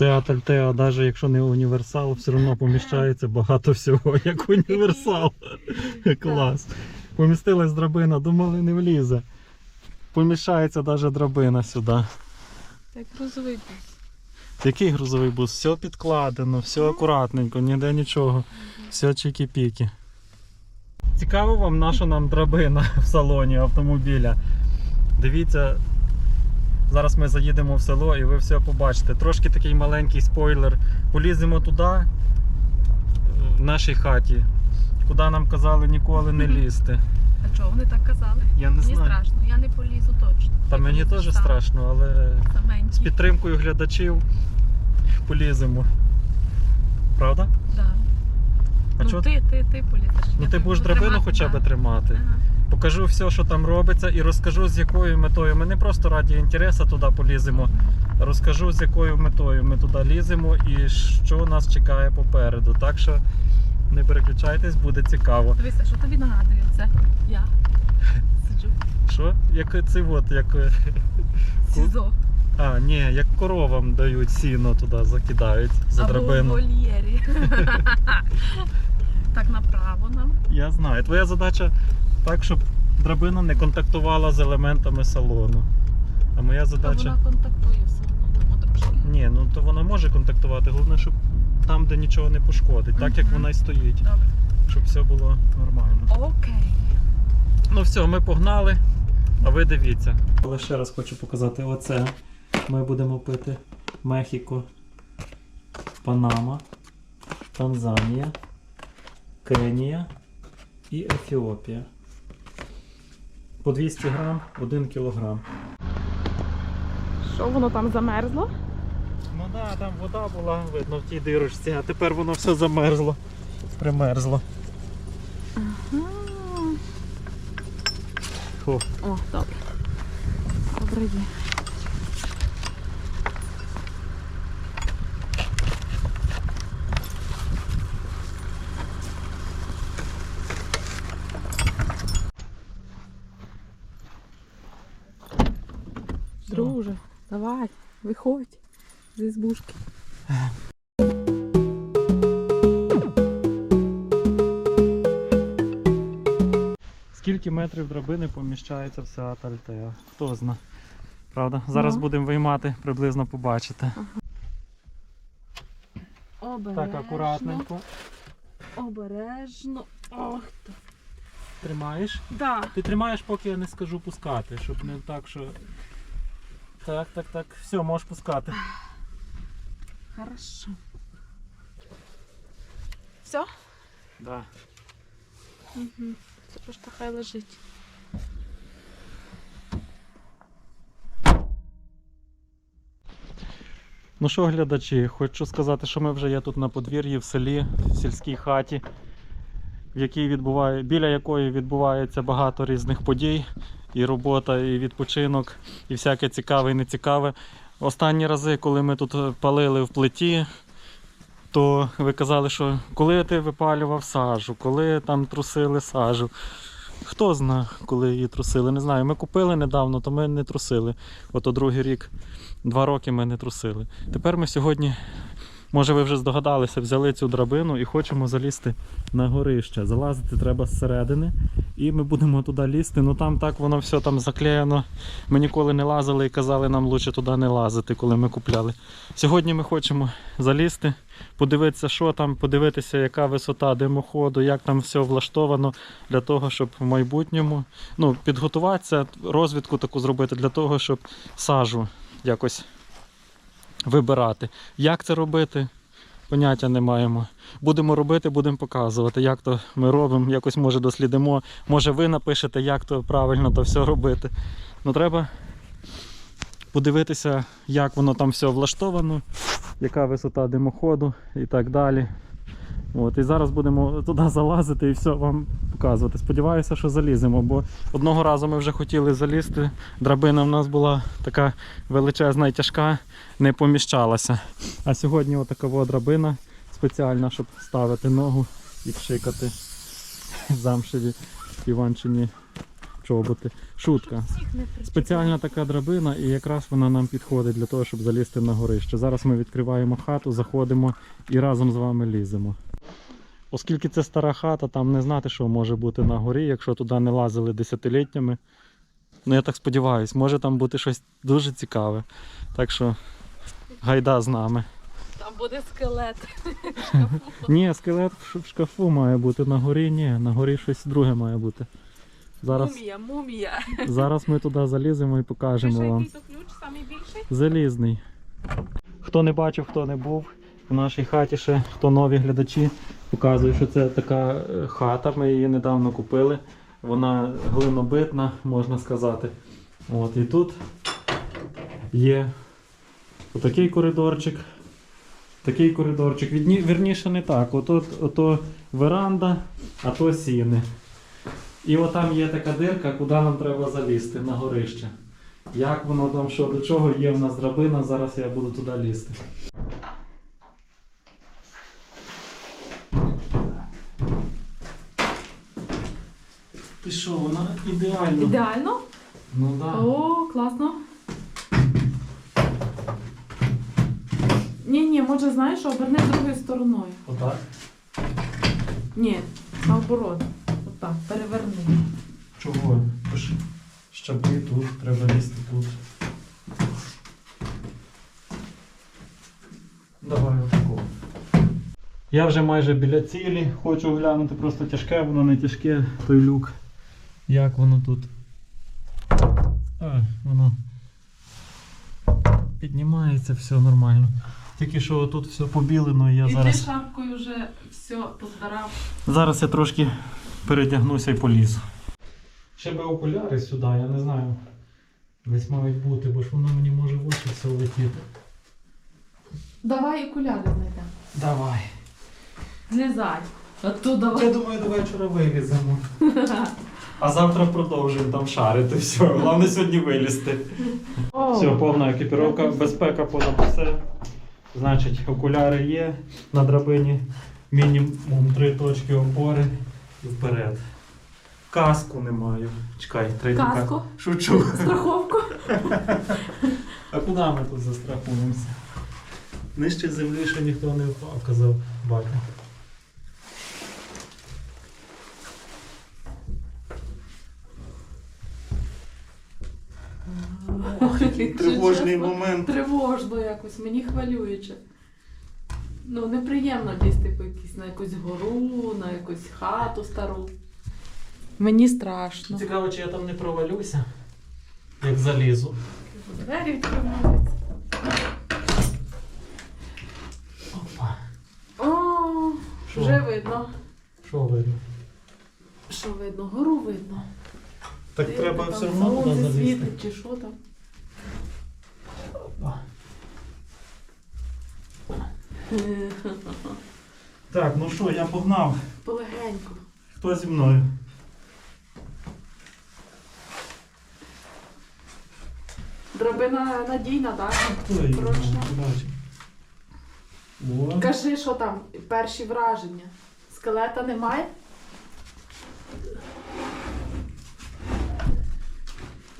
Seat Altea, навіть якщо не універсал, все одно поміщається багато всього, як універсал. Клас. Помістилась драбина, думали не влізе. Поміщається навіть драбина сюди. Так грузовий бус. Який грузовий бус? Все підкладено, все акуратненько, ніде нічого. Все чики-піки. Цікаво вам, наша нам драбина в салоні автомобіля. Дивіться, зараз ми заїдемо в село і ви все побачите. Трошки такий маленький спойлер. Поліземо туди, в нашій хаті, куди нам казали ніколи не лізти. А чого вони так казали? Я не Мені знаю. страшно, я не полізу точно. Та Ти мені теж сам, страшно, але саменький. з підтримкою глядачів поліземо. Правда? Да. А ну чого ти, ти, ти полізеш. Ну Я ти будеш драбину тримати, хоча б да. тримати. Ага. Покажу все, що там робиться, і розкажу з якою метою. Ми не просто раді інтересу туди поліземо. Розкажу з якою метою ми туди ліземо і що нас чекає попереду. Так що не переключайтесь, буде цікаво. Дивися, що тобі нагадує це? Я сиджу Що? Як цей от, як. е, СІЗО. А, ні, як коровам дають сіно туди, закидають за Або в драбину. вольєрі. так направо нам. Я знаю. Твоя задача так, щоб драбина не контактувала з елементами салону. А моя задача. вона контактує одно, тому трошки. Ні, ну то вона може контактувати, головне, щоб там, де нічого не пошкодить, так як вона й стоїть, Добре. щоб все було нормально. Окей. Ну все, ми погнали, а ви дивіться. Але ще раз хочу показати оце. Ми будемо пити Мехіко, Панама, Танзанія, Кенія і Ефіопія. По 200 грам, 1 кілограм. Що воно там замерзло? Ну так, да, там вода була, видно, в тій дирочці, а тепер воно все замерзло, примерзло. Ага. О, добре. Добре є. Давай, виходь з ізбушки. Скільки метрів драбини поміщається в Seat Altea? Хто зна. Правда? Зараз Ну. будемо виймати, приблизно побачите. Обережно. Так, акуратненько. Обережно. Ох, то. Тримаєш? Да. Ти тримаєш, поки я не скажу пускати, щоб не так, що. Так, так, так. Все, можеш пускати. Хорошо. Все? Да. Угу. Це просто хай лежить. Ну що, глядачі, хочу сказати, що ми вже є тут на подвір'ї в селі, в сільській хаті, в якій відбуває, біля якої відбувається багато різних подій, і робота, і відпочинок, і всяке цікаве і нецікаве. Останні рази, коли ми тут е, палили в плиті, то ви казали, що коли ти випалював сажу, коли там трусили сажу. Хто зна, коли її трусили, не знаю. Ми купили недавно, то ми не трусили. Ото другий рік Два роки ми не трусили. Тепер ми сьогодні, може ви вже здогадалися, взяли цю драбину і хочемо залізти на горище. Залазити треба зсередини, і ми будемо туди лізти. Ну там так воно все там заклеєно. Ми ніколи не лазили і казали, нам краще туди не лазити, коли ми купляли. Сьогодні ми хочемо залізти, подивитися, що там, подивитися, яка висота димоходу, як там все влаштовано для того, щоб в майбутньому ну, підготуватися, розвідку таку зробити для того, щоб сажу якось вибирати. Як це робити? Поняття не маємо. Будемо робити, будемо показувати, як то ми робимо, якось може дослідимо. Може ви напишете, як то правильно то все робити. Ну треба подивитися, як воно там все влаштовано, яка висота димоходу і так далі. От, і зараз будемо туди залазити і все вам показувати. Сподіваюся, що заліземо, бо одного разу ми вже хотіли залізти. Драбина в нас була така величезна і тяжка, не поміщалася. А сьогодні отака во драбина спеціальна, щоб ставити ногу і пшикати замшеві Іванчині чоботи. Шутка. Спеціальна така драбина, і якраз вона нам підходить для того, щоб залізти на горище. Зараз ми відкриваємо хату, заходимо і разом з вами ліземо. Оскільки це стара хата, там не знати, що може бути на горі, якщо туди не лазили десятиліттями. Ну я так сподіваюсь, може там бути щось дуже цікаве. Так що гайда з нами. Там буде скелет. Ні, скелет в шкафу має бути на горі, ні, на горі щось друге має бути. Зараз, Мумія, мумія. зараз ми туди заліземо і покажемо вам. ключ? Залізний. Хто не бачив, хто не був в нашій хаті ще, хто нові глядачі, показую, що це така е, хата. Ми її недавно купили. Вона глинобитна, можна сказати. От, і тут є отакий коридорчик. Такий коридорчик. Відні, вірніше не так. Ото, ото веранда, а то сіни. І отам є така дирка, куди нам треба залізти на горище. Як воно там, що до чого, є в нас драбина, зараз я буду туди лізти. Ти що, вона ідеально. Ідеально? Ну так. Да. О, класно. Ні, ні, може, знаєш, оберни другою стороною. Отак. Ні, наоборот. Отак, переверни. Чого? Тож щаблі тут, треба лізти тут. Давай отако. Я вже майже біля цілі, хочу глянути, просто тяжке, воно не тяжке, той люк. Як воно тут? А, воно піднімається, все нормально. Тільки що тут все побілено, і я І ти шапкою вже все позбирав. Зараз я трошки передягнуся і полізу. Ще би окуляри сюди, я не знаю. Десь мають бути, бо ж воно мені може в очі все влетіти. Давай окуляри знайдемо. Давай. Злізай. А то давай. Я думаю, до вечора виліземо. А завтра продовжуємо там шарити. Все. Головне сьогодні вилізти. Все, повна екіпіровка, безпека понад все. Значить, окуляри є на драбині, мінімум три точки опори і вперед. Каску не маю. Чекай, третя Каску? ка- Шучу. Страховку. А куди ми тут застрахуємося? Нижче землі ще ніхто не впав, казав батя. Ох, який тривожний чесно, момент. Тривожно якось, мені хвилююче. Ну, неприємно лізти по якісь, на якусь гору, на якусь хату стару. Мені страшно. Цікаво, чи я там не провалюся, як залізу. Двері відкриваються. Опа. О, Що? вже видно. Що видно? Що видно? Гору видно. Так Дивно, треба там все одно туди залізти. світить чи що там. Так, ну що, я погнав. Полегенько. Хто зі мною? Драбина надійна, так? Хто її знає? Прочно. О. Кажи, що там перші враження. Скелета немає?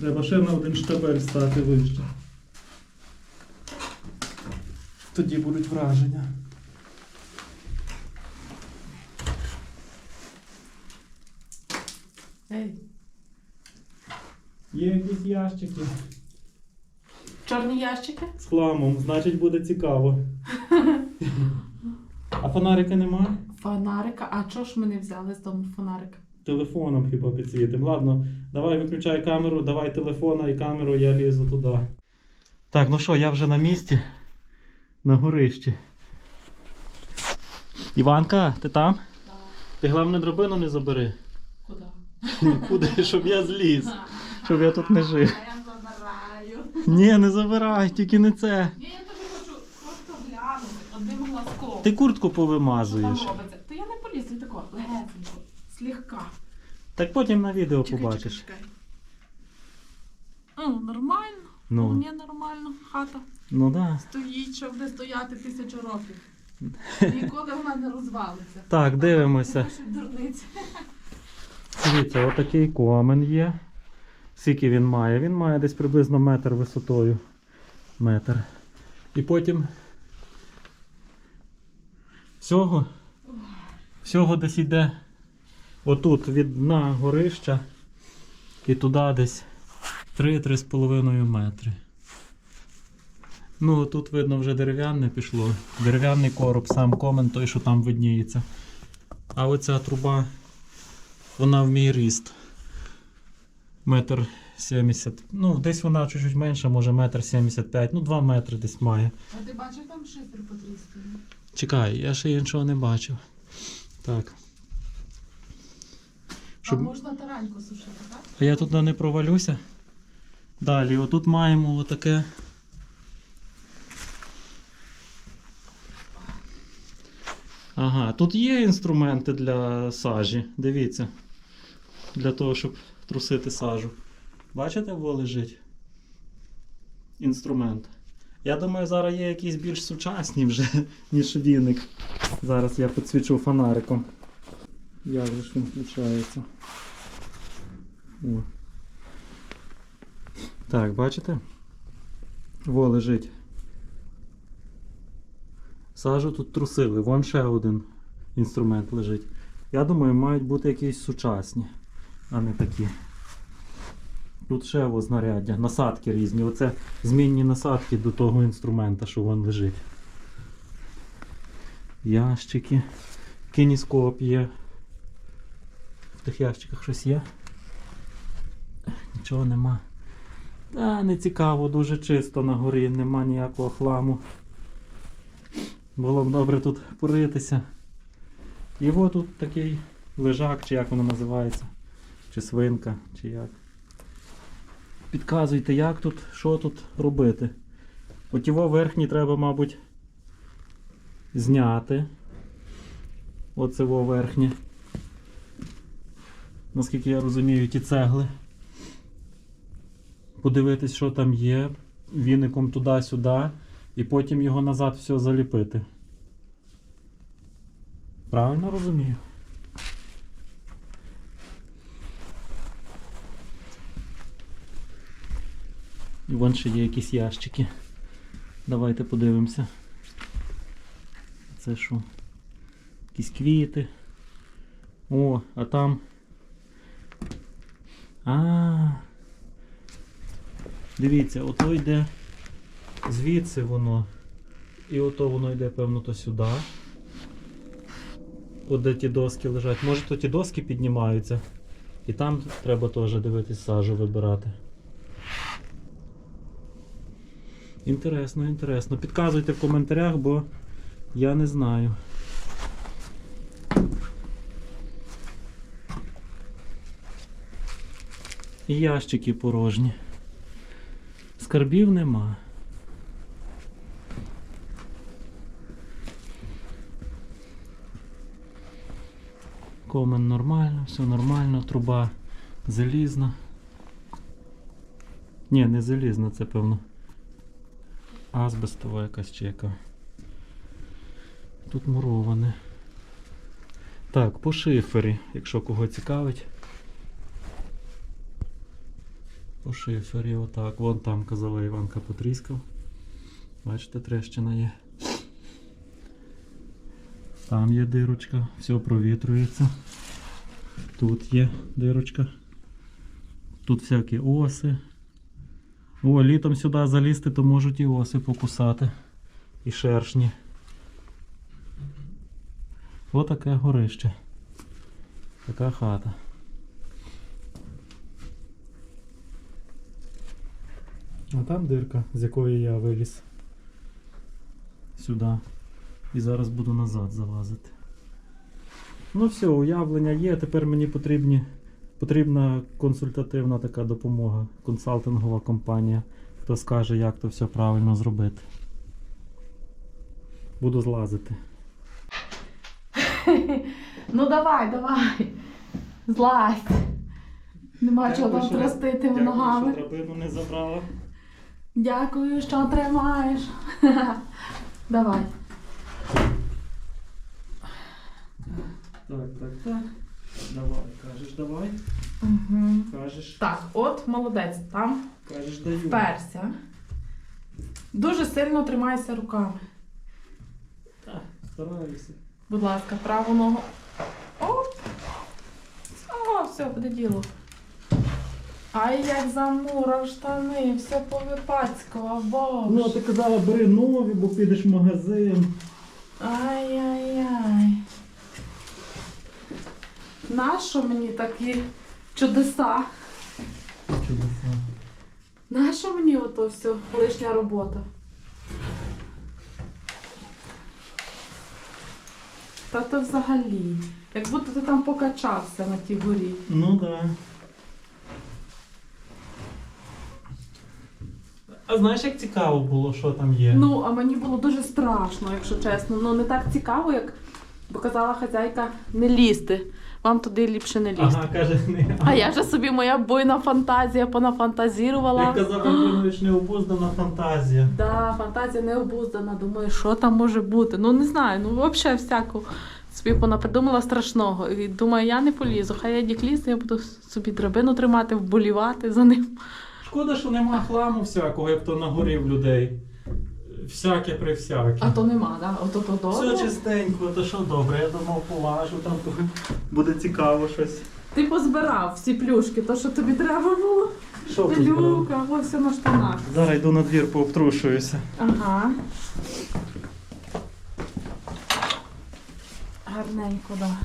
Треба ще на один штабель стати вище. Тоді будуть враження. Ей. Є якісь ящики Чорні ящики? з хламом, значить буде цікаво. А фонарика немає? Фонарика. А чого ж ми не взяли з дому фонарика? Телефоном хіба підсвітим. Ладно, давай виключай камеру, давай телефона і камеру, я лізу туди. Так, ну що, я вже на місці. На горищі. Іванка, ти там? Ти головне драбину не забери. Куди? Нікуди, щоб я зліз. Щоб я тут не жив. Я забираю. Ні, не забирай, тільки не це. Ні, я тобі хочу просто глянути одним глазком. Ти куртку Що там повимазуєш. робиться? То я не полізу тако, легесенько, слегка. Так потім на відео Чекай, побачиш. чекай, чекай. Ну, нормально. Ну, Вполне нормально. Хата ну да. стоїть, щоб не стояти тисячу років. Ніколи вона не розвалиться. Так, дивимося. Дивіться, отакий комен є. скільки він має. Він має десь приблизно метр висотою. Метр. І потім всього, всього десь йде отут від дна горища і туди десь 3-3,5 метри. Ну, тут видно вже дерев'яне пішло. Дерев'яний короб, сам комен той, що там видніється. А оця труба, вона в мій ріст. Метр сімдесят. Ну, десь вона чуть-чуть менша, може метр сімдесят п'ять, ну 2 метри десь має. А ти бачив там шифер потрісканий? Чекай, я ще іншого не бачив. Так. Щоб... А можна тараньку сушити, так? А я туди не провалюся. Далі, отут маємо отаке. Ага, тут є інструменти для сажі. Дивіться. Для того, щоб трусити сажу. Бачите, во лежить? Інструмент. Я думаю, зараз є якісь більш сучасні вже, ніж віник. Зараз я підсвічу фонариком. Як же ж він включається? О. Так, бачите? Во лежить. Сажу тут трусили, вон ще один інструмент лежить. Я думаю, мають бути якісь сучасні, а не такі. Тут ще во знаряддя, насадки різні. Оце змінні насадки до того інструмента, що вон лежить. Ящики. Кініскоп є. В тих ящиках щось є. Нічого нема. Та не цікаво, дуже чисто на горі, нема ніякого хламу. Було б добре тут поритися. І от тут такий лежак, чи як воно називається, чи свинка, чи як. Підказуйте, як тут, що тут робити. От його верхній треба, мабуть, зняти. Оце його верхнє. Наскільки я розумію, ті цегли подивитись, що там є, віником туди-сюди, і потім його назад все заліпити. Правильно розумію? І вон ще є якісь ящики. Давайте подивимося. Це що? Якісь квіти. О, а там. А, -а, -а. Дивіться, ото йде звідси воно. І ото воно йде, певно, то сюди. От де ті доски лежать. Може то ті доски піднімаються. І там треба теж дивитись сажу вибирати. Інтересно, інтересно. Підказуйте в коментарях, бо я не знаю. І ящики порожні. Скарбів нема. Комен нормально, все нормально, труба залізна. Ні, не залізна, це певно. Азбестова якась чи яка. Тут муроване. Так, по шифері, якщо кого цікавить. По шифері, отак. Вон там казала Іванка потріскав. Бачите, трещина є. Там є дирочка, все провітрюється. Тут є дирочка. Тут всякі оси. О, літом сюди залізти, то можуть і оси покусати. І шершні. Отаке горище. Така хата. А там дирка, з якої я виліз сюди. І зараз буду назад залазити. Ну все, уявлення є. Тепер мені потрібні, потрібна консультативна така допомога, консалтингова компанія, хто скаже, як то все правильно зробити. Буду злазити. Ну давай, давай. Злазь. Нема чого там тростити в ногами. драбину не забрала. Дякую, що тримаєш. Давай. Так, так, так. Давай, кажеш, давай. Угу. Кажеш. Так, от молодець, там кажеш даю. вперся. Дуже сильно тримайся руками. Так, стараюся. Будь ласка, праву ногу. Оп! О, все, буде діло. Ай, як замурав штани, все повипацькував, боже. Ну, а ти казала, бери нові, бо підеш в магазин. Ай-яй-яй. Нащо мені такі чудеса? Чудеса. Нащо мені ото все лишня робота? Та то взагалі. Як будто ти там покачався на тій горі. Ну так. Да. А знаєш, як цікаво було, що там є? Ну, а мені було дуже страшно, якщо чесно. Ну не так цікаво, як бо казала хазяйка не лізти. Вам туди ліпше не лізти. Ага, каже, не. А я ж собі моя буйна фантазія понафантазірувала. Як казав Антонович, необуздана фантазія. Да, фантазія необуздана. Думаю, що там може бути. Ну не знаю, ну взагалі всяку собі понапридумала страшного. І думаю, я не полізу. Хай я дік лізе, я буду собі драбину тримати, вболівати за ним. Шкода, що нема хламу всякого, як то на горі в людей. Всяке при всяке. А то нема, да? Ото то добре. Все чистенько, то що добре, я думав, поважу, там буде цікаво щось. Ти позбирав всі плюшки, то що тобі треба було. Що тут? Пилюка, ось все на штанах. Зараз йду на двір, пообтрушуюся. Ага. Гарненько, да.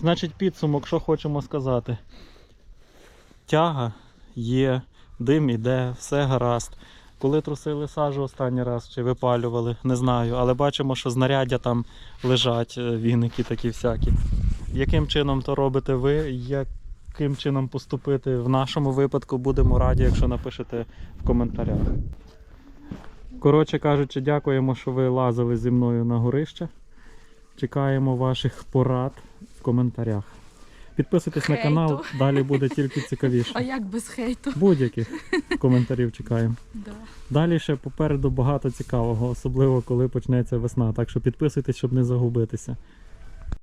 Значить, підсумок, що хочемо сказати. Тяга є, дим іде, все гаразд. Коли трусили сажу останній раз чи випалювали, не знаю, але бачимо, що знаряддя там лежать, е, віники такі всякі. Яким чином то робите ви? Яким чином поступити в нашому випадку, будемо раді, якщо напишете в коментарях. Коротше кажучи, дякуємо, що ви лазили зі мною на горище. Чекаємо ваших порад в коментарях. Підписуйтесь на канал, далі буде тільки цікавіше. А як без хейту? Будь-яких коментарів чекаємо. Да. Далі ще попереду багато цікавого, особливо коли почнеться весна. Так що підписуйтесь, щоб не загубитися.